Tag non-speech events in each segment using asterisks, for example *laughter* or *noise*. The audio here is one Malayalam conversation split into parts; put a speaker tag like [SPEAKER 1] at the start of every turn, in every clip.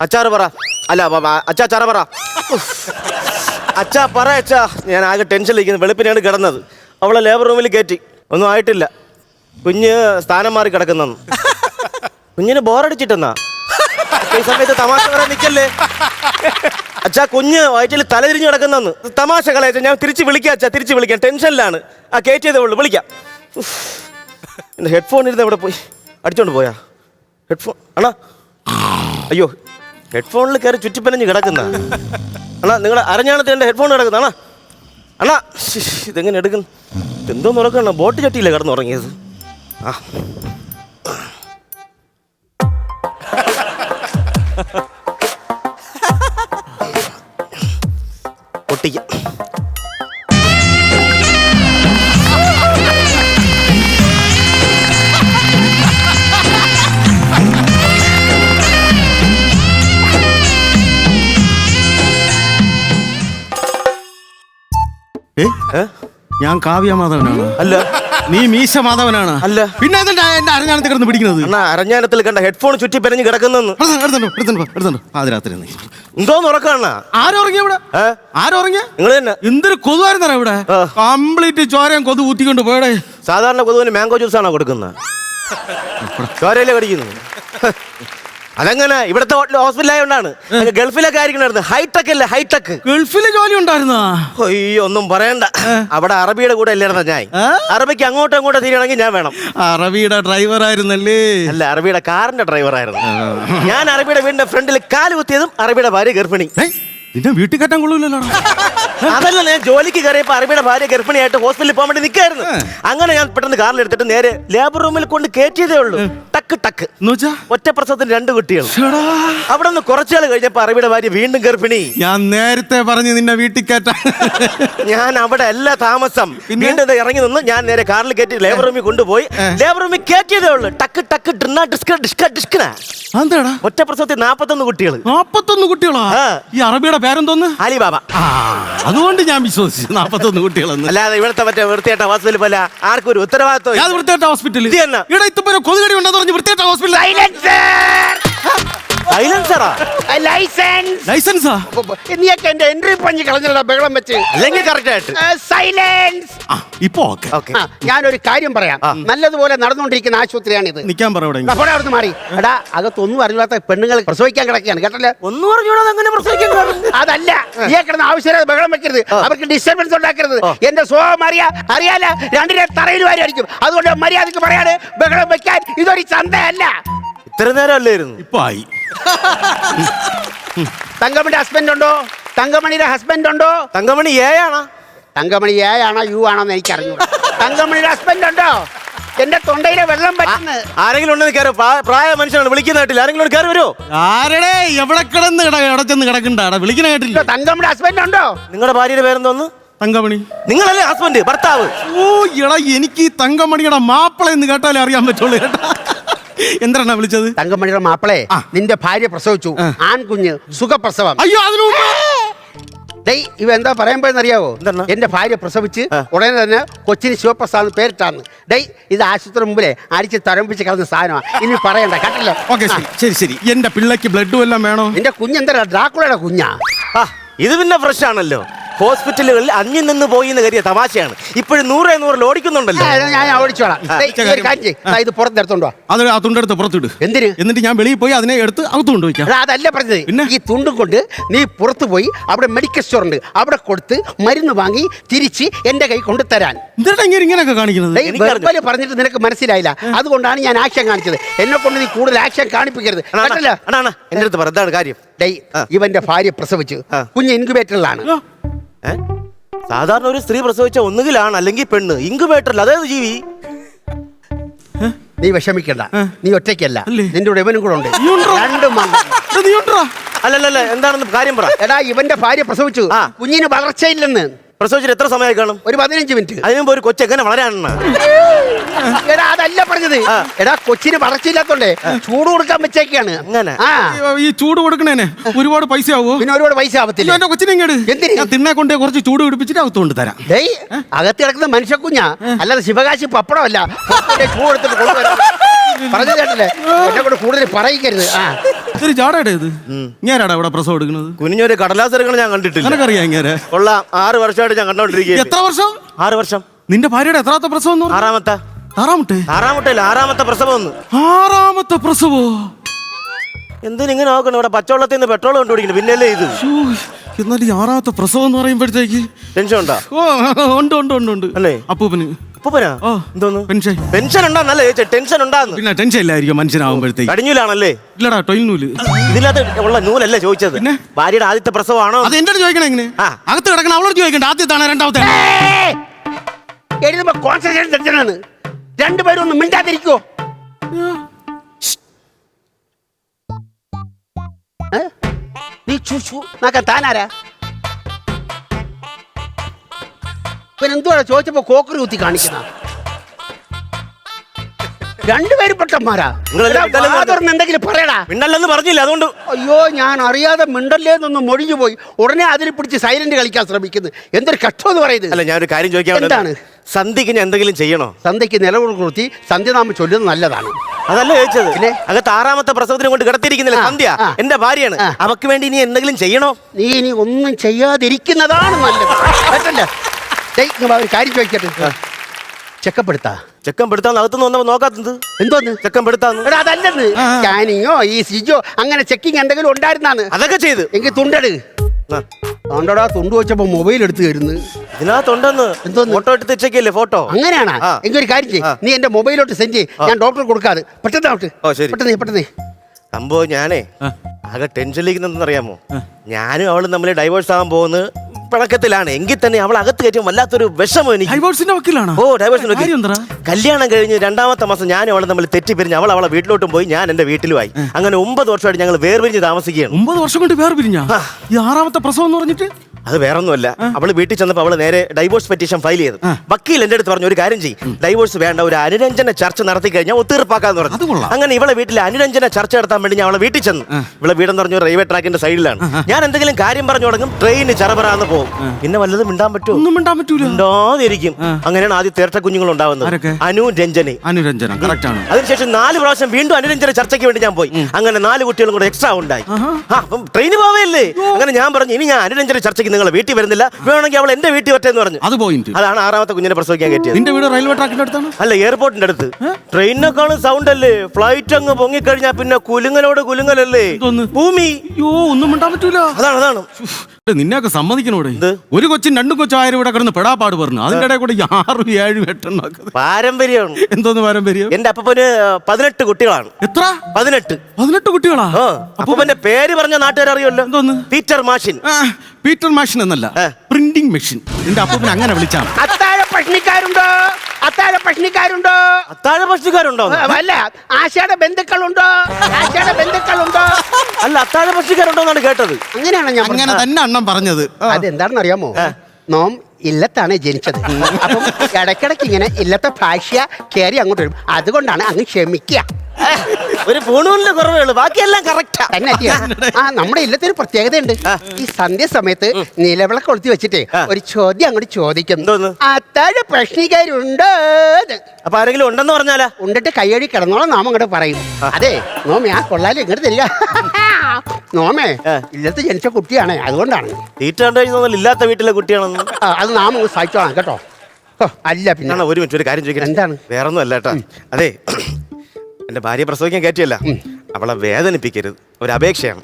[SPEAKER 1] അച്ചാറ് പറ. അല്ല പ- പ- അച്ചാ ചറ പറ. അച്ചാ പറ അച്ചാ. ഞാൻ ആകെ ടെൻഷനിലിരിക്കുന്നു വെളുപ്പിനെയാണ് കിടന്നത്. അവളെ ലേബർ റൂമിൽ കയറ്റി ഒന്നും ആയിട്ടില്ല. കുഞ്ഞ് സ്ഥാനം മാറി കിടക്കുന്നെന്ന്. കുഞ്ഞിന് ബോറടിച്ചിട്ടെന്നാ ഈ സമയത്ത് തമാശ പറയാൻ നിൽക്കല്ലേ അച്ഛാ കുഞ്ഞ് വയറ്റിൽ തലതിരിഞ്ഞ് കിടക്കുന്നെന്ന്. തമാശ കളയച്ച ഞാൻ തിരിച്ച് വിളിക്കാം അച്ഛാ തിരിച്ച് വിളിക്കാം. ടെൻഷനിലാണ്. ആ കയറ്റിയതേ ഉള്ളൂ. വിളിക്കാം. എന്റെ ഹെഡ്ഫോൺ ഇരുന്ന് എവിടെ പോയി? അടിച്ചോണ്ട് പോയാ? ഹെഡ്ഫോൺ അണ അയ്യോ. ഹെഡ്ഫോണിൽ കയറി ചുറ്റിപ്പനഞ്ഞ് കിടക്കുന്ന. അണ്ണാ നിങ്ങൾ അരഞ്ഞാണത്തെ എന്റെ ഹെഡ്ഫോൺ കിടക്കുന്ന. അണ്ണാ അണ്ണാ ഇതെങ്ങനെ എടുക്കുന്നു? എന്തോ ഉറക്കണ്ണ ബോട്ട് ചട്ടിയില്ലേ കിടന്നുറങ്ങിയത്? ആ. പൊട്ടിക്കാം.
[SPEAKER 2] ഞാൻ കാവ്യ മാധവനാണ്.
[SPEAKER 1] അല്ല.
[SPEAKER 2] നീ മീശ മാധവനാണ്.
[SPEAKER 1] അല്ല.
[SPEAKER 2] പിന്നെ എന്താ എന്റെ അരഞ്ഞാനത്തിൽ കിടന്ന് പിടിക്കുന്നത്?
[SPEAKER 1] അണ്ണാ അരഞ്ഞാനത്തിൽ കണ്ട ഹെഡ്ഫോൺ ചുറ്റി കിടക്കുന്നെന്ന്.
[SPEAKER 2] എടുത്തോ, എടുത്തോ. പാതിരാത്രി.
[SPEAKER 1] എന്തോന്ന് ഉറക്കണ്ണ
[SPEAKER 2] ആരുറങ്ങിയ ഇവിടെ? ആരുറങ്ങിയ?
[SPEAKER 1] നിങ്ങൾ തന്നെ.
[SPEAKER 2] എന്തൊരു കൊതുവായിരുന്നോ ഇവിടെ? കംപ്ലീറ്റ് ചോരയും കൊതു ഊറ്റിക്കൊണ്ട് പോയടേ.
[SPEAKER 1] സാധാരണ കൊതുവിന് മാംഗോ ജ്യൂസ് ആണോ കൊടുക്കുന്നത് ചോരയിലെ കടിക്കുന്നു അതെങ്ങനെ ഇവിടുത്തെ ഹോസ്പിറ്റലായോണ്ടാണ്. ഗൾഫിലൊക്കെ ആയിരിക്കണായിരുന്നു ഹൈടെക് അല്ലേ ഹൈടെക്?
[SPEAKER 2] ഗൾഫിലെ ജോലി ഉണ്ടായിരുന്നോ?
[SPEAKER 1] അയ്യോ ഒന്നും പറയണ്ട. അവിടെ അറബിയുടെ കൂടെ അല്ലായിരുന്ന ഞാൻ? അറബിക്ക് അങ്ങോട്ടും അങ്ങോട്ടും തിരിയണമെങ്കിൽ ഞാൻ വേണം.
[SPEAKER 2] അറബിയുടെ ഡ്രൈവർ ആയിരുന്നല്ലേ
[SPEAKER 1] അല്ല അറബിയുടെ കാറിന്റെ ഡ്രൈവർ ആയിരുന്നു ഞാൻ അറബിയുടെ വീടിന്റെ ഫ്രണ്ടിൽ കാൽ കുത്തിയതും അറബിയുടെ ഭാര്യ ഗർഭിണി.
[SPEAKER 2] നിന്നെ വീട്ടിൽ കയറ്റാൻ കൊള്ളൂലല്ലോ. *laughs*
[SPEAKER 1] അതല്ല ഞാൻ ജോലിക്ക് കയറിയപ്പോ അറബിയുടെ ഭാര്യ ഗർഭിണിയായിട്ട് ഹോസ്പിറ്റലിൽ പോകാൻ വേണ്ടി നിൽക്കായിരുന്നു അങ്ങനെ ഞാൻ പെട്ടെന്ന് കാറിൽ എടുത്തിട്ട് നേരെ ലേബർ റൂമിൽ കൊണ്ട് കയറ്റിയതേ ഉള്ളൂ. ടക്ക് ടക്ക്. ഒറ്റ പ്രസവത്തിന് രണ്ട് കുട്ടികൾ. അവിടെ നിന്ന് കുറച്ചാൾ കഴിഞ്ഞപ്പോ അറബിയുടെ ഭാര്യ വീണ്ടും ഗർഭിണി.
[SPEAKER 2] ഞാൻ നേരത്തെ പറഞ്ഞു നിന്നെ വീട്ടിൽ കയറ്റാൻ. *laughs*
[SPEAKER 1] ഞാൻ അവിടെ അല്ല താമസം. വീണ്ടും ഇറങ്ങി നിന്ന് ഞാൻ നേരെ കാറിൽ കയറ്റി ലേബർ റൂമിൽ കൊണ്ടുപോയി. ലേബർ റൂമിൽ കയറ്റിയതേ ഉള്ളൂ. ടക്ക് ടക്ക് ഡിസ്ക് ഡിസ്ക ഡിസ്ക ഡിസ്കന. ഒറ്റ പ്രസവത്തിൽ നാപ്പത്തൊന്ന് കുട്ടികൾ
[SPEAKER 2] നാപ്പത്തൊന്ന് കുട്ടികളാ? ഈ അറബിയുടെ പേരെന്തോന്ന്?
[SPEAKER 1] അലിബാബ.
[SPEAKER 2] ആ അതുകൊണ്ട് ഞാൻ വിശ്വസിച്ചു. നാപ്പത്തൊന്ന് കുട്ടികളെന്ന്.
[SPEAKER 1] അല്ലാതെ ഇവിടുത്തെ മറ്റേ വൃത്തിയായിട്ട ഹോസ്പിറ്റലിൽ പോലെ ആർക്കും ഒരു ഉത്തരവാദിത്വം
[SPEAKER 2] ഞാൻ വൃത്തിയായിട്ട ഹോസ്പിറ്റലിൽ
[SPEAKER 1] ഇത്.
[SPEAKER 2] ഇവിടെ ഇത്തപ്പോ കൊതുകടി ഉണ്ടെന്ന് പറഞ്ഞ് വൃത്തിയായിട്ട ഹോസ്പിറ്റലിൽ
[SPEAKER 1] സൈലൻസറാ
[SPEAKER 3] ലൈസൻസ്
[SPEAKER 2] ലൈസൻസാ
[SPEAKER 3] നീയൊക്കെ എന്റെ എൻട്രി പഞ്ഞ് കളഞ്ഞില്ല ബഹളം വെച്ച്.
[SPEAKER 1] അല്ലെങ്കിൽ കറക്റ്റ് ആയിട്ട്.
[SPEAKER 3] സൈലൻസ്
[SPEAKER 2] ആ ഇപ്പൊ ഓക്കെ.
[SPEAKER 1] ഓക്കെ
[SPEAKER 3] ഞാനൊരു കാര്യം പറയാം. നല്ലതുപോലെ നടന്നുകൊണ്ടിരിക്കുന്ന ആശുപത്രിയാണിത്.
[SPEAKER 2] നിക്കാൻ പറ ഇവിടെ
[SPEAKER 3] അപ്പോൾ അവിടുന്ന് മാറി. എടാ അകത്തൊന്നും അറിയാത്ത പെണ്ണുങ്ങൾ പ്രസവിക്കാൻ കിടക്കുകയാണ്. കേട്ടല്ലേ?
[SPEAKER 1] ഒന്നും അറിഞ്ഞൂടാ അങ്ങനെ പ്രസവിക്കാൻ
[SPEAKER 3] നീ കിടന്ന് ആവശ്യമില്ലാതെ ബഹളം വെക്കരുത്. അവർക്ക് ഡിസ്റ്റർബൻസ് ഉണ്ടാക്കരുത്. എന്റെ സ്വഭാവം അറിയാ അറിയാല രണ്ടിനെ തറയിൽ വാരി അടിക്കും അതുകൊണ്ട് മര്യാദയ്ക്ക് പറയാണ് ബഹളം വെക്കാൻ ഇതൊരു ചന്തയല്ല.
[SPEAKER 1] ഇത്ര നേരം അല്ലായിരുന്നു
[SPEAKER 2] ഇപ്പൊ ആയി.
[SPEAKER 3] തങ്കമണിയുടെ ഹസ്ബൻഡ് ഉണ്ടോ? തങ്കമണിയുടെ ഹസ്ബൻഡ് ഉണ്ടോ?
[SPEAKER 1] തങ്കമണി ഏ ആണോ?
[SPEAKER 3] തങ്കമണി ഏ ആണോ? യു ആണോ എന്ന് എനിക്കറിഞ്ഞു തങ്കമണിയുടെ ഹസ്ബൻഡ് ഉണ്ടോ? എന്റെ തൊണ്ടയിലെ വെള്ളം പറ്റുന്നത്.
[SPEAKER 1] ആരെങ്കിലും ഉണ്ടെന്ന് കയറി. പ്രായ മനുഷ്യനാണ്. വിളിക്കുന്നതായിട്ടില്ല ആരെങ്കിലും കയറി വരുമോ
[SPEAKER 2] ആരടെ എവിടെ കിടന്ന് കിട എടച്ചെന്ന് കിടക്കണ്ടാടാ വിളിക്കുന്ന കേട്ടില്ല.
[SPEAKER 3] തങ്കമ്മയുടെ ഹസ്ബൻഡ് ഉണ്ടോ?
[SPEAKER 1] നിങ്ങളുടെ ഭാര്യയുടെ പേരെന്തോന്ന്?
[SPEAKER 2] തങ്കമണി.
[SPEAKER 1] നിങ്ങളല്ലേ ഹസ്ബൻഡ് ഭർത്താവ്.
[SPEAKER 2] ഓ എടാ എനിക്ക് ഈ തങ്കമണിയുടെ മാപ്പിള എന്ന് കേട്ടാലേ അറിയാൻ പറ്റുള്ളൂ കേട്ടാ. എന്താണ് വിളിച്ചത്?
[SPEAKER 3] തങ്കമണിയുടെ മാപ്പിളെ നിന്റെ ഭാര്യ പ്രസവിച്ചു. ആൺകുഞ്ഞ് സുഖപ്രസവം.
[SPEAKER 2] അയ്യോ അതിനു മുമ്പ്
[SPEAKER 3] ഡേയ് ഇവ എന്താ പറയാൻ
[SPEAKER 1] എന്താണ്?
[SPEAKER 3] എന്റെ ഭാര്യ പ്രസവിച്ച് ഉടനെ തന്നെ കൊച്ചിന് ശിവപ്രസാദ് പേരിട്ടാന്ന്. ഡേയ് ഇത് ആശുപത്രി മുമ്പിലെ അടിച്ച് തരംപിച്ച് കളഞ്ഞ സാധനമാണ് ഇനി പറയണ്ട കേട്ടല്ലോ
[SPEAKER 2] ഓക്കെ ശരി ശരി എന്റെ എന്റെ പിള്ളക്ക് ബ്ലഡ് എല്ലാം വേണോ?
[SPEAKER 3] നിന്റെ കുഞ്ഞെന്താ ഡ്രാക്കുളയുടെ കുഞ്ഞാ?
[SPEAKER 1] ആ ഇത് പിന്നെ ഫ്രഷ് ആണല്ലോ. ഹോസ്പിറ്റലുകളിൽ അന്യം നിന്ന് പോയി എന്ന് കരുതിയ തമാശയാണ്. ഇപ്പോഴും നൂറേ നൂറിൽ ഓടിക്കുന്നുണ്ടല്ലോ.
[SPEAKER 3] ഞാൻ ഓടിച്ചോളാം. ഈ ഒരു കാര്യം. ചെയ്യ്. ഇത് പുറത്തെടുത്തോണ്ടോ
[SPEAKER 2] അത് ആ തുണ്ടെടുത്ത് പുറത്തിട്
[SPEAKER 3] എന്തിന്?
[SPEAKER 2] എന്നിട്ട് ഞാൻ വെളിയിൽ പോയി അതിനെ എടുത്ത് അകത്ത് കൊണ്ടുപോയിക്കാം
[SPEAKER 3] അതല്ല പറഞ്ഞത്.
[SPEAKER 2] പിന്നെ?
[SPEAKER 3] ഈ തുണ്ട് കൊണ്ട് നീ പുറത്തു പോയി അവിടെ മെഡിക്കൽ സ്റ്റോർ ഉണ്ട്. അവിടെ കൊടുത്ത് മരുന്ന് വാങ്ങി തിരിച്ച് എന്റെ കൈ കൊണ്ട് തരാൻ.
[SPEAKER 2] എന്തിനാ ഇങ്ങനെ ഇങ്ങനെയൊക്കെ കാണിക്കുന്നത്?
[SPEAKER 3] വെറുതെ പറഞ്ഞിട്ട് നിനക്ക് മനസ്സിലായില്ല. അതുകൊണ്ടാണ് ഞാൻ ആക്ഷൻ കാണിച്ചത്. എന്നെ കൊണ്ട് നീ കൂടുതൽ ആക്ഷൻ കാണിപ്പിക്കരുത്. കേട്ടല്ലോ?
[SPEAKER 1] എന്റെ അടുത്ത് പറ. എന്താണ് കാര്യം. ഡേ
[SPEAKER 3] ഇവന്റെ ഭാര്യ പ്രസവിച്ചു. കുഞ്ഞ് ഇൻക്യുബേറ്ററിലാണ്?
[SPEAKER 1] സാധാരണ ഒരു സ്ത്രീ പ്രസവിച്ച ഒന്നുകിലാണ് അല്ലെങ്കിൽ പെണ്ണ്. ഇങ്കുബേറ്ററിൽ അതായത് ജീവി.
[SPEAKER 3] നീ വിഷമിക്കണ്ട. നീ ഒറ്റയ്ക്കല്ല. നിന്റെ കൂടെ ഇവനും കൂടെ ഉണ്ട്? രണ്ട്.
[SPEAKER 1] അല്ലല്ലല്ല എന്താണെന്ന് കാര്യം പറ.
[SPEAKER 3] എടാ ഇവന്റെ ഭാര്യ പ്രസവിച്ചു.
[SPEAKER 1] ആ.
[SPEAKER 3] കുഞ്ഞിന് വളർച്ചയില്ലെന്ന്
[SPEAKER 1] പ്രസവിച്ചിട്ട് എത്ര സമയമായി കാണും?
[SPEAKER 3] ഒരു പതിനഞ്ച് മിനിറ്റ്.
[SPEAKER 1] അതിനു മുമ്പ് ഒരു കൊച്ചെങ്ങനെ വളരാണെന്ന്?
[SPEAKER 3] എടാ അതല്ല പറഞ്ഞത്. എടാ കൊച്ചിന് വളർച്ചയില്ലാത്തോണ്ടേ ചൂട് കൊടുക്കാൻ വെച്ചേക്കാണ്.
[SPEAKER 1] അങ്ങനെ?
[SPEAKER 3] ആ.
[SPEAKER 2] ഈ ചൂട് കൊടുക്കണേനെ ഒരുപാട് പൈസ ആവോ?
[SPEAKER 3] പിന്നെ ഒരുപാട് പൈസ ആവത്തില്ല?
[SPEAKER 2] എന്റെ കൊച്ചിനെ ഇങ്ങട്.
[SPEAKER 3] എന്തിന്?
[SPEAKER 2] ഞാൻ തിണ്ണെ കൊണ്ടേ കുറച്ച് ചൂട് പിടിപ്പിച്ചിട്ട് അകത്ത് കൊണ്ട് തരാം.
[SPEAKER 3] ഡേയ് അകത്ത് കിടക്കുന്ന മനുഷ്യക്കുഞ്ഞ. കുഞ്ഞാ അല്ലാതെ ശിവകാശി പപ്പടമല്ല. ചൂട് എടുത്തിട്ട് കൊണ്ടുവരാം പറഞ്ഞു കേട്ടല്ലേ? എന്നെ കൂടെ കൂടുതൽ പറയിക്കരുത്. ആ.
[SPEAKER 2] ഒരു ജാടയുടെ ഇത്? ഇങ്ങേരാടാ ഇവിടെ പ്രസവം എടുക്കുന്നത്?
[SPEAKER 1] കുനിഞ്ഞൊരു കടലാസ് എടുക്കണം ഞാൻ കണ്ടിട്ടില്ല.
[SPEAKER 2] നിനക്കറിയാം ഇങ്ങേരെ.
[SPEAKER 1] കൊള്ളാം ആറ് വർഷമായിട്ട് ഞാൻ കണ്ടോണ്ടിരിക്കുക
[SPEAKER 2] എത്ര വർഷം?
[SPEAKER 1] ആറ് വർഷം.
[SPEAKER 2] നിന്റെ ഭാര്യയുടെ എത്രാമത്തെ പ്രസവം എന്ന് പറഞ്ഞു?
[SPEAKER 1] ആറാമത്തെ.
[SPEAKER 2] ആറാമത്തെ?
[SPEAKER 1] ആറാമത്തെ അല്ല ആറാമത്തെ പ്രസവം ഒന്ന്.
[SPEAKER 2] ആറാമത്തെ പ്രസവോ?
[SPEAKER 1] എന്തിനിങ്ങനെ നോക്കണം? ഇവിടെ പച്ചവെള്ളത്തിൽ നിന്ന് പെട്രോൾ കണ്ടുപിടിക്കുന്നു. പിന്നല്ലേ ഇത്?
[SPEAKER 2] ശ്ശോ, എന്നാലും ഈ ആറാമത്തെ പ്രസവം എന്ന് പറയുമ്പോഴത്തേക്ക്
[SPEAKER 1] ടെൻഷൻ ഉണ്ടോ
[SPEAKER 2] ഓ ഉണ്ട് ഉണ്ട് ഉണ്ട് ഉണ്ട്.
[SPEAKER 1] അല്ലേ?
[SPEAKER 2] അപ്പൂപ്പന്.
[SPEAKER 1] അപ്പൂപ്പനാ?
[SPEAKER 2] ഓ
[SPEAKER 1] എന്തോന്ന്?
[SPEAKER 2] പെൻഷൻ.
[SPEAKER 1] പെൻഷൻ ഉണ്ടാന്നല്ല ചോദിച്ചേ? ടെൻഷൻ ഉണ്ടാന്ന്
[SPEAKER 2] പിന്നെ ടെൻഷൻ ഇല്ലായിരിക്കും മനുഷ്യനാവുമ്പോഴത്തേക്ക്
[SPEAKER 1] കടിഞ്ഞൂലാണല്ലേ?
[SPEAKER 2] ഇല്ലടാ ടൊയിനൂൽ
[SPEAKER 1] ഇതിനകത്ത് ഉള്ള നൂലല്ലേ ചോദിച്ചത്?
[SPEAKER 2] പിന്നെ?
[SPEAKER 1] ഭാര്യയുടെ ആദ്യത്തെ പ്രസവമാണോ?
[SPEAKER 2] അത് എന്റെ ചോദിക്കണേ എങ്ങനെ
[SPEAKER 1] ആ.
[SPEAKER 2] അകത്ത് കിടക്കണം അവളോട് ചോദിക്കണ്ട ആദ്യത്താണ് രണ്ടാമത്തെ!
[SPEAKER 3] എഴുതുമ്പോ കോൺസെൻട്രേഷൻ തെറ്റണാണ് രണ്ടുപേരും ഒന്ന് മിണ്ടാതിരിക്കോ നീ നീ ചുച്ചു നോക്കാൻ താനാരാ? പിന്നെ എന്തുവാ ചോദിച്ചപ്പോ കോക്കറി കുത്തി കാണിക്കുന്ന? രണ്ടുപേരും പൊട്ടന്മാരാ.
[SPEAKER 1] നിങ്ങളെല്ലാം
[SPEAKER 3] തുറന്ന് എന്തെങ്കിലും പറയടാ.
[SPEAKER 1] മിണ്ടല്ലെന്ന് പറഞ്ഞില്ല അതുകൊണ്ട്
[SPEAKER 3] അയ്യോ ഞാൻ അറിയാതെ മിണ്ടല്ലേന്നൊന്ന് മൊഴിഞ്ഞു പോയി. ഉടനെ അതിൽ പിടിച്ച് സൈലന്റ് കളിക്കാൻ ശ്രമിക്കുന്നു. എന്തൊരു കഷ്ടം എന്ന് പറയുന്നത്
[SPEAKER 1] അല്ല ഞാൻ ഒരു കാര്യം ചോദിക്കാൻ
[SPEAKER 3] എന്താണ്?
[SPEAKER 1] വന്നത്. സന്ധ്യക്ക് ഞാൻ എന്തെങ്കിലും ചെയ്യണോ?
[SPEAKER 3] സന്ധ്യക്ക് കുർത്തി സന്ധ്യനാമം ചൊല്ലുന്നത് നല്ലതാണ്.
[SPEAKER 1] അതല്ല ചോദിച്ചത്.
[SPEAKER 3] പിന്നെ?
[SPEAKER 1] അകത്ത് ആറാമത്തെ പ്രസവത്തിന് കൊണ്ട് കിടത്തിയിരിക്കുന്നില്ല
[SPEAKER 3] ആ,
[SPEAKER 1] സന്ധ്യ?
[SPEAKER 3] ആ.
[SPEAKER 1] എന്റെ ഭാര്യയാണ്.
[SPEAKER 3] ആ.
[SPEAKER 1] അവക്ക് വേണ്ടി ഇനി എന്തെങ്കിലും ചെയ്യണോ?
[SPEAKER 3] നീ ഇനി ഒന്നും ചെയ്യാതിരിക്കുന്നതാണ് നല്ലത്. കേട്ടല്ലേ? ഒരു കാര്യം ചോദിക്കട്ടെ ചെക്കപ്പെടുത്താ
[SPEAKER 1] ചെക്കൻ പെടുത്താന്ന് അകത്തുനിന്ന് വന്നപ്പോ നോക്കാത്തത്.
[SPEAKER 3] എന്തോന്ന്?
[SPEAKER 1] ചെക്കൻ പെടുത്താന്ന്
[SPEAKER 3] എടാ അതല്ലെന്ന്.
[SPEAKER 2] ആ, ആ.
[SPEAKER 3] സ്കാനിങ്ങോ ഈ സിജോ അങ്ങനെ ചെക്കിങ് എന്തെങ്കിലും
[SPEAKER 1] അതൊക്കെ ചെയ്ത്.
[SPEAKER 3] തുണ്ടട്. തുണ്ട് വെച്ചപ്പോ മൊബൈൽ എടുത്ത് തരുന്നു
[SPEAKER 1] ഇതിനകത്തുണ്ടെന്ന്
[SPEAKER 3] എന്തോ
[SPEAKER 1] ഫോട്ടോ എടുത്ത് ഫോട്ടോ
[SPEAKER 3] അങ്ങനെയാണോ?
[SPEAKER 1] എനിക്കൊരു
[SPEAKER 3] എങ്കിൽ കാര്യം ചെയ്യ്. നീ എന്റെ മൊബൈലോട്ട് സെൻഡ് ചെയ്യ്. ഞാൻ ഡോക്ടർ കൊടുക്കാതെ പെട്ടെന്ന് ആവട്ടെ
[SPEAKER 1] ഓ, ശരി.
[SPEAKER 3] പെട്ടെന്ന് പെട്ടെന്ന്
[SPEAKER 1] സംഭവം ഞാനേ ആകെ ടെൻഷനിലേക്ക് അറിയാമോ? ഞാനും അവൾ തമ്മിൽ ഡൈവേഴ്സ് ആകാൻ പോകുന്നത് പിണക്കത്തിലാണ് എങ്കിൽ തന്നെ അവൾ അകത്ത് കയറ്റും വല്ലാത്തൊരു വിഷമം എനിക്ക്.
[SPEAKER 2] ഡൈവോഴ്സിന്റെ വക്കീലാണോ?
[SPEAKER 1] ഓ ഡൈവേഴ്സിന്
[SPEAKER 2] കാര്യം എന്താ
[SPEAKER 1] കല്യാണം കഴിഞ്ഞ് രണ്ടാമത്തെ മാസം ഞാൻ അവളെ തമ്മിൽ തെറ്റിപ്പിരിഞ്ഞ് അവൾ അവളെ വീട്ടിലോട്ടും പോയി ഞാൻ എന്റെ വീട്ടിലുമായി. അങ്ങനെ ഒമ്പത് വർഷമായിട്ട് ഞങ്ങൾ വേർപിരിഞ്ഞ് താമസിക്കുകയാണ്.
[SPEAKER 2] ഒമ്പത് വർഷം കൊണ്ട് വേറെ പിരിഞ്ഞ ഈ ആറാമത്തെ പ്രസവം എന്ന് പറഞ്ഞിട്ട്?
[SPEAKER 1] അത് വേറൊന്നുമല്ല. അവൾ വീട്ടിൽ ചെന്നപ്പോൾ അവൾ നേരെ ഡൈവോഴ്സ് പെറ്റീഷൻ ഫയൽ ചെയ്തു. വക്കീൽ എന്റെ അടുത്ത് പറഞ്ഞു ഒരു കാര്യം ചെയ്യും. ഡൈവോഴ്സ് വേണ്ട ഒരു അനുരഞ്ജന ചർച്ച നടത്തി കഴിഞ്ഞാൽ ഒത്തീർപ്പാക്കാന്ന് പറഞ്ഞു. അങ്ങനെ ഇവളെ വീട്ടിൽ അനുരഞ്ജന ചർച്ച നടത്താൻ വേണ്ടി ഞാൻ അവളെ വീട്ടിൽ ചെന്നു. ഇവളെ വീടെന്ന് പറഞ്ഞു റെയിൽവേ ട്രാക്കിന്റെ സൈഡിലാണ്. ഞാൻ എന്തെങ്കിലും കാര്യം പറഞ്ഞു തുടങ്ങും ട്രെയിൻ ചറപറാന്ന് പോകും. പിന്നെ വല്ലതും മിണ്ടാൻ പറ്റുമോ?
[SPEAKER 2] ഒന്നും മിണ്ടാൻ പറ്റൂല.
[SPEAKER 1] മിണ്ടാതിരിക്കും. അങ്ങനെയാണ് ആദ്യം തേർട്ട കുഞ്ഞുങ്ങൾ ഉണ്ടാവുന്നത് അനുരഞ്ജന.
[SPEAKER 2] അനുരഞ്ജന കറക്റ്റ് ആണ്.
[SPEAKER 1] അതിനുശേഷം നാല് പ്രാവശ്യം വീണ്ടും അനുരഞ്ജന ചർച്ചയ്ക്ക് വേണ്ടി ഞാൻ പോയി. അങ്ങനെ നാല് കുട്ടികളും കൂടെ എക്സ്ട്രാ ഉണ്ടായി. അപ്പം ട്രെയിന് പോവേല്ലേ? അങ്ങനെ ഞാൻ പറഞ്ഞു ഇനി ഞാൻ അനുരഞ്ജന ചർച്ചയ്ക്ക് നിങ്ങളെ വീട്ടിൽ വരുന്നില്ല. വേണമെങ്കിൽ അവൾ എന്റെ വീട്ടിൽ വരട്ടെ എന്ന് പറഞ്ഞു.
[SPEAKER 2] അത് പോയിന്റ്
[SPEAKER 1] അതാണ് ആറാമത്തെ കുഞ്ഞിനെ പ്രസവിക്കാൻ കയറ്റിയത്.
[SPEAKER 2] നിന്റെ വീട് റെയിൽവേ ട്രാക്കിന്റെ അടുത്താണ്?
[SPEAKER 1] അല്ല എയർപോർട്ടിന്റെ അടുത്ത്. ട്രെയിനിനെക്കാളും സൗണ്ട് അല്ലേ? ഫ്ലൈറ്റ് അങ്ങ് പൊങ്ങി പൊങ്ങിക്കഴിഞ്ഞാൽ പിന്നെ കുലുങ്ങലോട് കുലുങ്ങലല്ലേ? ഭൂമി.
[SPEAKER 2] അയ്യോ ഒന്നും മിണ്ടാൻ പറ്റൂല.
[SPEAKER 1] അതാണ് അതാണ്.
[SPEAKER 2] നിന്നെയൊക്കെ സമ്മതിക്കണോടെ?
[SPEAKER 1] എന്ത്?
[SPEAKER 2] ഒരു കൊച്ചും രണ്ടും കൊച്ചും ആയിരം ഇവിടെ കിടന്ന് പെടാപ്പാട് പറഞ്ഞു. അതിന്റെ ഇടയിൽ കൂടെ ഈ ആറും ഏഴും എട്ടെണ്ണം ഒക്കെ.
[SPEAKER 1] പാരമ്പര്യമാണ്.
[SPEAKER 2] എന്തോന്ന് പാരമ്പര്യം?
[SPEAKER 1] എന്റെ അപ്പന് പതിനെട്ട് കുട്ടികളാണ്.
[SPEAKER 2] എത്ര?
[SPEAKER 1] പതിനെട്ട്.
[SPEAKER 2] പതിനെട്ട് കുട്ടികളാ?
[SPEAKER 1] ആ അപ്പന്റെ പേര് പറഞ്ഞ നാട്ടുകാർ അറിയല്ലോ
[SPEAKER 2] എന്തോന്ന്?
[SPEAKER 1] പീറ്റർ മാഷിൻ.
[SPEAKER 2] ആ, പീറ്റർ മാഷിൻ എന്നല്ല. Printing machine. എന്റെ അപ്പൂപ്പനെ അങ്ങനെ വിളിച്ചാണ്.
[SPEAKER 3] പഷ്ണിക്കാരുണ്ടോ അത്താഴ പഷ്ണിക്കാരുണ്ടോ
[SPEAKER 1] അത്താഴ പക്ഷിക്കാരുണ്ടോ
[SPEAKER 3] അല്ല ആശയുടെ ബന്ധുക്കളുണ്ടോ? ആശയുടെ ബന്ധുക്കളുണ്ടോ?
[SPEAKER 1] അല്ല അത്താഴ പക്ഷിക്കാരുണ്ടോ എന്നാണ് കേട്ടത്.
[SPEAKER 3] അങ്ങനെയാണ് ഞാൻ
[SPEAKER 2] അങ്ങനെ തന്നെ അണ്ണം പറഞ്ഞത്. അത്
[SPEAKER 3] അതെന്താണെന്ന് അറിയാമോ നോം ഇല്ലത്താണ് ജനിച്ചത്. അപ്പം ഇടയ്ക്കിടയ്ക്ക് ഇങ്ങനെ ഇല്ലത്തെ ഭാഷ്യ കയറി അങ്ങോട്ട് വരും. അതുകൊണ്ടാണ് അങ്ങ് ക്ഷമിക്കുക.
[SPEAKER 1] ഒരു പൂണൂലിന്റെ കുറവേ ഉള്ളൂ. ബാക്കിയെല്ലാം കറക്റ്റാ
[SPEAKER 3] തന്നെ ആ നമ്മുടെ ഇല്ലത്തിന് പ്രത്യേകതയുണ്ട്. ഈ സന്ധ്യ സമയത്ത് നിലവിളക്ക് കൊളുത്തി വെച്ചിട്ട് ഒരു ചോദ്യം അങ്ങോട്ട് ചോദിക്കും? അത്താഴ പ്രശ്നിക്കാരുണ്ടോ
[SPEAKER 1] അപ്പൊ ആരെങ്കിലും ഉണ്ടെന്ന് പറഞ്ഞാലാ?
[SPEAKER 3] ഉണ്ടിട്ട് കൈയടി കിടന്നോളം നാം അങ്ങോട്ട് പറയും. അതെ നോമി ആ കൊള്ളാലും ഇങ്ങോട്ട് തരിക. നോമേ. ഇല്ലത്ത് ജനിച്ച കുട്ടിയാണ് അതുകൊണ്ടാണ്.
[SPEAKER 1] തീറ്റ ഇല്ലാത്ത വീട്ടിലെ കുട്ടിയാണെന്ന്.
[SPEAKER 3] ആ, അത് നാം സഹിച്ചോളാം കേട്ടോ. ഓ, അല്ല പിന്നെ.
[SPEAKER 1] എന്നാണ് ഒരു മിനിറ്റ് ഒരു കാര്യം ചോദിക്കണം
[SPEAKER 3] എന്താണ്?
[SPEAKER 1] വേറെ ഒന്നും അല്ല കേട്ടാ. അതെ എന്റെ ഭാര്യ പ്രസവിക്കാൻ കയറ്റിയല്ല. അവളെ വേദനിപ്പിക്കരുത്. ഒരു അപേക്ഷയാണ്.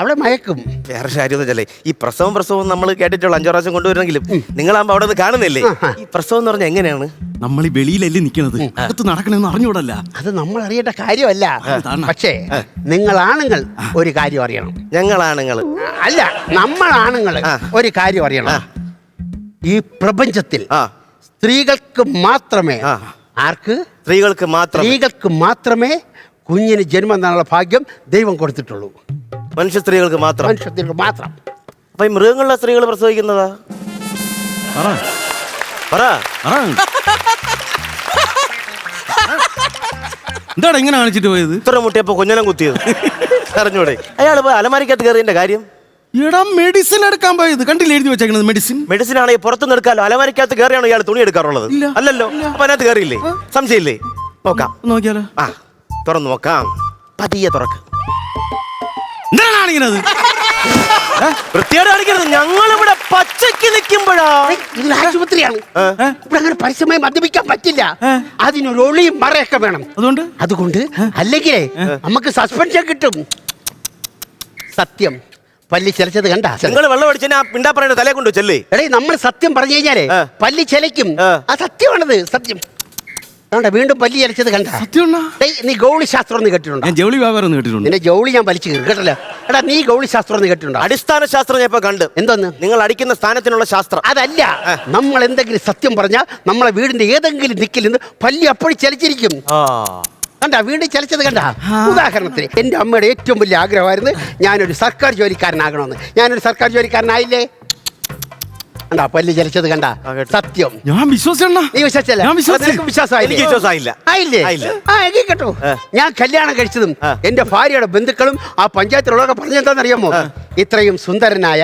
[SPEAKER 3] അവിടെ മയക്കും.
[SPEAKER 1] വേറെ കാര്യം വെച്ചാലേ ഈ പ്രസവം പ്രസവം നമ്മൾ കേട്ടിട്ടുള്ള അഞ്ചോ പ്രാവശ്യം കൊണ്ടുവരണമെങ്കിലും നിങ്ങളാകുമ്പോ അവിടെ നിന്ന് കാണുന്നില്ലേ ഈ പ്രസവം എന്ന് പറഞ്ഞാൽ എങ്ങനെയാണ്?
[SPEAKER 2] നമ്മൾ ഈ വെളിയിലല്ലേ നിൽക്കുന്നത് അകത്ത് നടക്കണമെന്ന് അറിഞ്ഞൂടല്ല.
[SPEAKER 3] അത് നമ്മൾ അറിയേണ്ട കാര്യമല്ല. പക്ഷേ നിങ്ങൾ ആണുങ്ങൾ ഒരു കാര്യം അറിയണം.
[SPEAKER 1] ഞങ്ങളാണുങ്ങൾ
[SPEAKER 3] അല്ല നമ്മൾ ആണുങ്ങൾ ഒരു കാര്യം അറിയണം. ഈ പ്രപഞ്ചത്തിൽ സ്ത്രീകൾക്ക് മാത്രമേ ആർക്ക്?
[SPEAKER 1] സ്ത്രീകൾക്ക് മാത്രം
[SPEAKER 3] സ്ത്രീകൾക്ക് മാത്രമേ കുഞ്ഞിന് ജന്മം നൽകാനുള്ള ഭാഗ്യം ദൈവം കൊടുത്തിട്ടുള്ളൂ.
[SPEAKER 1] മനുഷ്യ സ്ത്രീകൾക്ക് മാത്രം.
[SPEAKER 3] മനുഷ്യർക്ക് മാത്രം.
[SPEAKER 1] അപ്പൊ ഈ മൃഗങ്ങളിലെ സ്ത്രീകൾ പ്രസവിക്കുന്നതാ?
[SPEAKER 2] പറ. എന്താടാ ഇങ്ങനെ കാണിച്ചിട്ട് പോയത്?
[SPEAKER 1] ഇത്ര മുട്ടിയപ്പോ കുഞ്ഞനം കുത്തിയത്. അറിഞ്ഞൂടെ. അയാൾ പോയി അലമാരിക്കകത്ത് കയറിയതിന്റെ കാര്യം?
[SPEAKER 2] എടാ മെഡിസിൻ എടുക്കാൻ പോയത്. കണ്ടില്ല എഴുതി വെച്ചേക്കുന്നത് മെഡിസിൻ
[SPEAKER 1] മെഡിസിൻ ആണെങ്കിൽ പുറത്തുനിന്ന് എടുക്കാലോ. അലമാരിക്കകത്ത് കയറിയാണോ ഇയാൾ തുണി എടുക്കാറുള്ളത്.
[SPEAKER 2] ഇല്ല.
[SPEAKER 1] അല്ലല്ലോ. അപ്പൊ അതിനകത്ത് കയറിയില്ലേ? സംശയമില്ലേ? നോക്കാം.
[SPEAKER 2] നോക്കിയാലോ.
[SPEAKER 1] ആ തുറന്നു നോക്കാം. പതിയെ തുറക്ക്.
[SPEAKER 2] കാണിക്കുന്നത്
[SPEAKER 1] വൃത്തിയോട് കാണിക്കരുത്. ഞങ്ങളിവിടെ പച്ചയ്ക്ക് നിൽക്കുമ്പോഴാ.
[SPEAKER 3] ഇത് ആശുപത്രിയാണ്. ഇവിടെ അങ്ങനെ പരസ്യമായി മദ്യപിക്കാൻ പറ്റില്ല. അതിനൊരു ഒളിയും മറയൊക്കെ വേണം.
[SPEAKER 2] അതുകൊണ്ട്?
[SPEAKER 3] അതുകൊണ്ട് അല്ലെങ്കിലേ നമുക്ക് സസ്പെൻഷൻ കിട്ടും. സത്യം. പല്ലി ചിലച്ചത് കണ്ട
[SPEAKER 1] നിങ്ങൾ വെള്ളം അടിച്ചാൽ പിണ്ടാ പറയുന്ന തലേ കൊണ്ട് ചെല്ലേ.
[SPEAKER 3] എടേ നമ്മൾ സത്യം പറഞ്ഞു കഴിഞ്ഞാലേ. പല്ലി ചിലയ്ക്കും.
[SPEAKER 1] ആ
[SPEAKER 3] സത്യമാണത്. സത്യം. കണ്ട വീണ്ടും പല്ലി അരച്ചത് കണ്ട? ഡേയ്, നീ ഗൗളി ശാസ്ത്രം എന്ന് കേട്ടിട്ടുണ്ടോ?
[SPEAKER 2] ഞാൻ ജൗളി വ്യാപാരം ഒന്ന് കേട്ടിട്ടുണ്ട്.
[SPEAKER 3] നിന്റെ ജൗളി ഞാൻ വലിച്ചു കീറും കേട്ടല്ലോ? എടാ നീ ഗൗളി ശാസ്ത്രം എന്ന് കേട്ടിട്ടുണ്ടോ?
[SPEAKER 1] അടിസ്ഥാന ശാസ്ത്രം ഞാൻ ഇപ്പൊ കണ്ട്.
[SPEAKER 3] എന്തോന്ന്?
[SPEAKER 1] നിങ്ങൾ അടിക്കുന്ന സ്ഥാനത്തിനുള്ള ശാസ്ത്രം.
[SPEAKER 3] അതല്ല നമ്മൾ എന്തെങ്കിലും സത്യം പറഞ്ഞാൽ നമ്മളെ വീടിന്റെ ഏതെങ്കിലും ദിക്കിൽ നിന്ന് പല്ലി അപ്പോഴും ചലിച്ചിരിക്കും. കണ്ട വീണ്ടും ചലിച്ചത് കണ്ട? ഉദാഹരണത്തിന് എന്റെ അമ്മയുടെ ഏറ്റവും വലിയ ആഗ്രഹമായിരുന്നു ഞാനൊരു സർക്കാർ ജോലിക്കാരനാകണമെന്ന്. ഞാനൊരു സർക്കാർ ജോലിക്കാരനായില്ലേ? കണ്ടാ പല്ല് ചലിച്ചത് കണ്ട. സത്യം.
[SPEAKER 2] ഞാൻ വിശ്വസിച്ചണ്ണ
[SPEAKER 3] നീ വിശ്വസിച്ചല്ലേ?
[SPEAKER 2] ഞാൻ വിശ്വസിച്ചു.
[SPEAKER 3] നിനക്ക് വിശ്വാസമായില്ലേ?
[SPEAKER 1] എനിക്ക് വിശ്വാസമായില്ല.
[SPEAKER 3] ആയില്ലേ?
[SPEAKER 1] ആയില്ല.
[SPEAKER 3] ആ എങ്കിൽ കേട്ടോ. ഞാൻ കല്യാണം കഴിച്ചതും. എന്റെ ഭാര്യയുടെ ബന്ധുക്കളും ആ പഞ്ചായത്തിലുള്ളവരൊക്കെ പറഞ്ഞെന്താണെന്നറിയാമോ? ഇത്രയും സുന്ദരനായ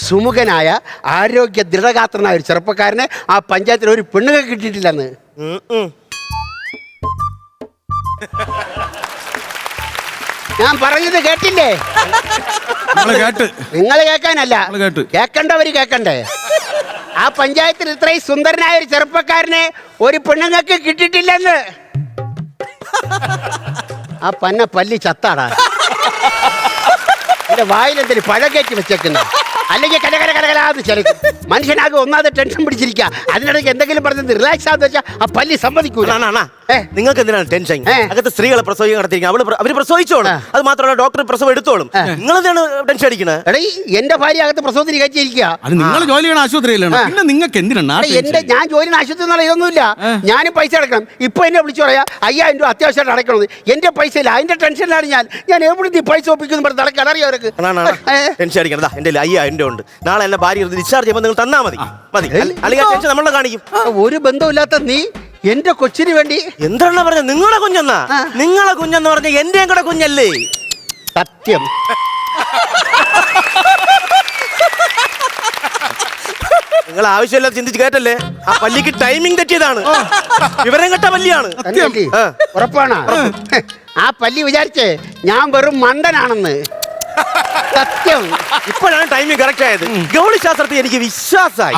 [SPEAKER 3] സുമുഖനായ ആരോഗ്യ ദൃഢഗാത്രനായ ഒരു ചെറുപ്പക്കാരനെ ആ പഞ്ചായത്തിൽ ഒരു പെണ്ണുക കിട്ടിയിട്ടില്ലെന്ന്.
[SPEAKER 1] ഉം, ഉം.
[SPEAKER 3] ഞാൻ പറഞ്ഞത് കേട്ടില്ലേ?
[SPEAKER 2] നമ്മൾ കേട്ട്.
[SPEAKER 3] നിങ്ങൾ കേൾക്കാനല്ല.
[SPEAKER 2] നമ്മൾ കേട്ടു.
[SPEAKER 3] കേൾക്കണ്ടവര് കേൾക്കണ്ടേ ആ പഞ്ചായത്തിൽ ഇത്രയും സുന്ദരനായ ഒരു ചെറുപ്പക്കാരനെ ഒരു പെണ്ണുങ്ങൾക്ക് കിട്ടിയിട്ടില്ലെന്ന്. ആ പന്ന പല്ലി ചത്താടാ. എന്റെ വായിലെന്തൊരു പഴം കയറ്റി വെച്ചേക്കുന്നു. അല്ലെങ്കിൽ കല കല കലകലാന്ന് ചെലക്കും *laughs* മനുഷ്യനാകെ ഒന്നാമത് ടെൻഷൻ പിടിച്ചിരിക്കുക അതിനിടയ്ക്ക് എന്തെങ്കിലും പറഞ്ഞത് റിലാക്സ് ആന്ന് വെച്ചാൽ ആ പല്ലി സമ്മതിക്കൂല.
[SPEAKER 1] അണ്ണാ, അണ്ണാ, നിങ്ങൾക്ക് എന്തിനാണ് ടെൻഷൻ. അകത്ത് സ്ത്രീകളെ പ്രസവിക്കാൻ നടത്തിയിരിക്കുക അവൾ അവർ പ്രസവിച്ചോളും. അത് മാത്രമല്ല ഡോക്ടർ പ്രസവം എടുത്തോളും. നിങ്ങൾ എന്താണ് ടെൻഷൻ അടിക്കുന്നത്
[SPEAKER 3] എടീ എന്റെ ഭാര്യ അകത്ത് പ്രസവത്തിന് കയറ്റിയിരിക്കുക
[SPEAKER 2] അത് നിങ്ങൾ ജോലി ചെയ്യണ ആശുപത്രിയിലാണ് പിന്നെ നിങ്ങൾക്ക് എന്തിനാണ്
[SPEAKER 3] എന്റെ ഞാൻ ജോലി ആശുപത്രി എന്നുള്ള ഇതൊന്നുമില്ല. ഞാനും പൈസ അടക്കണം. ഇപ്പൊ എന്നെ വിളിച്ചു പറയാ അയ്യായിരം രൂപ അത്യാവശ്യമായിട്ട് അടക്കണത് എന്റെ പൈസ ഇല്ല അതിന്റെ ടെൻഷനിലാണ് ഞാൻ. ഞാൻ എവിടെ ഈ പൈസ ഒപ്പിക്കുന്നു പറഞ്ഞ് നടക്കാൻ അറിയാം അവർക്ക്?
[SPEAKER 1] ടെൻഷൻ അടിക്കണം. എന്റെ അയ്യായിരം ഉണ്ട്. നാളെ എന്നെ ഭാര്യ ഡിസ്ചാർജ് ചെയ്യുമ്പോൾ നിങ്ങൾ തന്നാ മതി. മതി. അല്ല- അല്ലെങ്കിൽ ആ ടെൻഷൻ നമ്മളെ കാണിക്കും.
[SPEAKER 3] ഒരു ബന്ധമില്ലാത്ത നീ എന്റെ കൊച്ചിന് വേണ്ടി
[SPEAKER 1] എന്താണ് പറഞ്ഞത്? നിങ്ങളെ കുഞ്ഞെന്നാ?
[SPEAKER 3] ആ.
[SPEAKER 1] നിങ്ങളെ കുഞ്ഞെന്ന് പറഞ്ഞ എന്റെയും കൂടെ കുഞ്ഞല്ലേ?
[SPEAKER 3] സത്യം.
[SPEAKER 1] നിങ്ങൾ ആവശ്യമില്ലാതെ ചിന്തിച്ച് കേട്ടല്ലേ? ആ പല്ലിക്ക് ടൈമിംഗ് തെറ്റിയതാണ്. വിവരം കെട്ട പല്ലിയാണ്.
[SPEAKER 3] തന്നെയല്ലേ?
[SPEAKER 1] ആ.
[SPEAKER 3] ഉറപ്പാണ്. ആ പല്ലി വിചാരിച്ചേ ഞാൻ വെറും മണ്ടനാണെന്ന്. സത്യം.
[SPEAKER 1] ഇപ്പോഴാണ് ടൈമിംഗ് കറക്റ്റ് ആയത്. ഗൗളി ശാസ്ത്രത്തിൽ എനിക്ക് വിശ്വാസമായി.